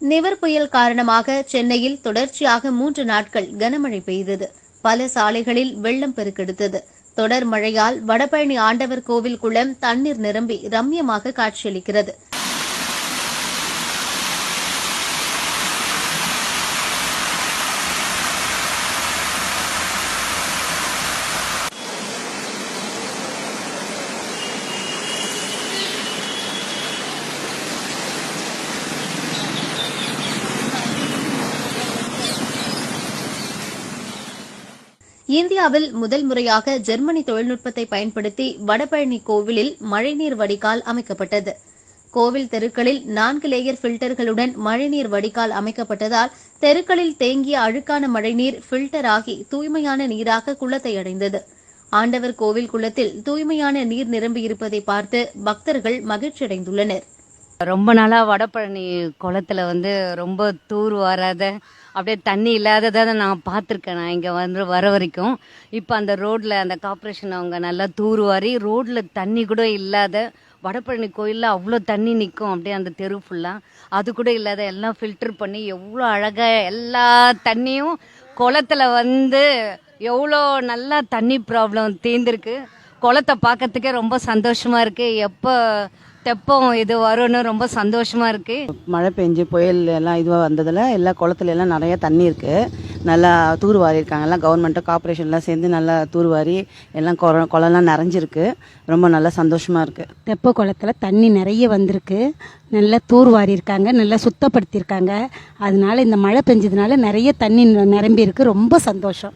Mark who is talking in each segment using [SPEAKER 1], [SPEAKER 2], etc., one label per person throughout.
[SPEAKER 1] நிவர் புயல் காரணமாக சென்னையில் தொடர்ச்சியாக மூன்று நாட்கள் கனமழை பெய்தது. பல சாலைகளில் வெள்ளம் பெருக்கெடுத்தது. தொடர் மழையால் வடபழனி ஆண்டவர் கோவில் குளம் தண்ணீர் நிரம்பி ரம்யமாக காட்சியளிக்கிறது. இந்தியாவில் முதல் முறையாக ஜெர்மனி தொழில்நுட்பத்தை பயன்படுத்தி வடபழனி கோவிலில் மழைநீர் வடிகால் அமைக்கப்பட்டது. கோவில் தெருக்களில் நான்கு லேயர் ஃபில்டர்களுடன் மழைநீர் வடிகால் அமைக்கப்பட்டதால் தெருக்களில் தேங்கிய அழுக்கான மழைநீர் ஃபில்டர் ஆகி தூய்மையான நீராக குளத்தை அடைந்தது. ஆண்டவர் கோவில் குளத்தில் தூய்மையான நீர் நிரம்பியிருப்பதை பார்த்து பக்தர்கள் மகிழ்ச்சியடைந்துள்ளனர்.
[SPEAKER 2] ரொம்ப நாளாக வடபழனி குளத்துல வந்து ரொம்ப தூர் வராத அப்படியே தண்ணி இல்லாததை நான் பார்த்துருக்கேன். நான் இங்கே வந்து வர வரைக்கும். இப்போ அந்த ரோட்டில் அந்த கார்ப்பரேஷன் அவங்க நல்லா தூர் வாரி ரோட்டில் தண்ணி கூட இல்லாத வடபழனி கோயிலில் அவ்வளோ தண்ணி நிற்கும் அப்படியே அந்த தெரு ஃபுல்லாக அது கூட இல்லாத எல்லாம் ஃபில்டர் பண்ணி எவ்வளோ அழகாக எல்லா தண்ணியும் குளத்துல வந்து எவ்வளோ நல்லா தண்ணி ப்ராப்ளம் தீர்ந்துருக்கு. குளத்தை பார்க்கறதுக்கே ரொம்ப சந்தோஷமாக இருக்குது எப்போ தெப்பம் இது வரும்னு ரொம்ப சந்தோஷமா இருக்கு.
[SPEAKER 3] மழை பெஞ்சு புயல் எல்லாம் இதுவாக வந்ததில் எல்லா குளத்துல எல்லாம் நிறைய தண்ணி இருக்குது நல்லா தூர்வாரி இருக்காங்க. எல்லாம் கவர்மெண்ட்டும் கார்ப்பரேஷன்லாம் சேர்ந்து நல்லா தூர்வாரி எல்லாம் குளம் குளம்லாம் நிறைஞ்சிருக்கு. ரொம்ப நல்லா சந்தோஷமாக இருக்குது
[SPEAKER 4] தெப்ப குளத்துல தண்ணி நிறைய வந்திருக்கு. நல்லா தூர்வாரி இருக்காங்க. நல்லா சுத்தப்படுத்தியிருக்காங்க. அதனால இந்த மழை பெஞ்சதுனால நிறைய தண்ணி நி- நிரம்பி இருக்கு ரொம்ப சந்தோஷம்.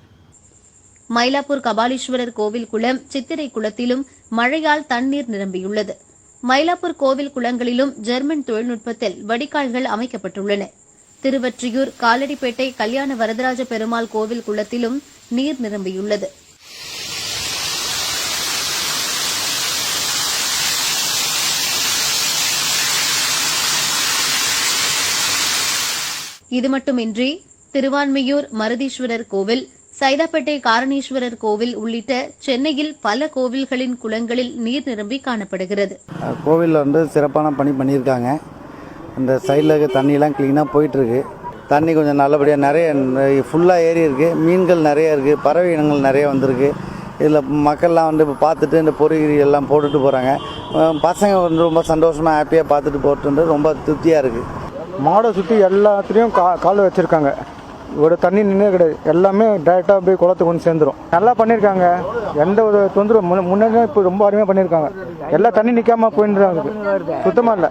[SPEAKER 1] மயிலாப்பூர் கபாலீஸ்வரர் கோவில் குளம் சித்திரை குளத்திலும் மழையால் தண்ணீர் நிரம்பியுள்ளது. மயிலாப்பூர் கோவில் குளங்களிலும் ஜெர்மன் தொழில்நுட்பத்தில் வடிகால்கள் அமைக்கப்பட்டுள்ளன. திருவற்றியூர் காலடிப்பேட்டை கல்யாண வரதராஜ பெருமாள் கோவில் குளத்திலும் நீர் நிரம்பியுள்ளது. இது மட்டுமின்றி திருவான்மையூர் மருதீஸ்வரர் கோவில் சைதாப்பேட்டை காரணீஸ்வரர் கோவில் உள்ளிட்ட சென்னையில் பல கோவில்களின் குளங்களில் நீர் நிரம்பி காணப்படுகிறது.
[SPEAKER 5] கோவிலில் வந்து சிறப்பான பணி பண்ணியிருக்காங்க. இந்த சைடில் இருக்க தண்ணியெல்லாம் க்ளீனாக போயிட்டுருக்கு. தண்ணி கொஞ்சம் நல்லபடியாக நிறைய ஃபுல்லாக ஏறி இருக்குது மீன்கள் நிறைய இருக்குது பறவை இனங்கள் நிறைய வந்திருக்கு. இதில் மக்கள்லாம் வந்து இப்போ பார்த்துட்டு இந்த பொறிகிரி எல்லாம் போட்டுட்டு போகிறாங்க பசங்க வந்து ரொம்ப சந்தோஷமாக ஹாப்பியாக பார்த்துட்டு போட்டு வந்து ரொம்ப திருப்தியாக இருக்குது
[SPEAKER 6] மாடை சுற்றி எல்லாத்துலேயும் கா கால் வச்சுருக்காங்க. ஒரு தண்ணி நின்றே கிடையாது. எல்லாமே டேரெக்டாக போய் குளத்துக்கு கொண்டு சேர்ந்துடும் நல்லா பண்ணியிருக்காங்க எந்த ஒரு தொந்தரவு முன்ன முன்னாடி இப்போ ரொம்ப அருமையாக பண்ணியிருக்காங்க எல்லா தண்ணி நிற்காம போயின்னு தான் இருக்குது. சுத்தமாக இல்லை.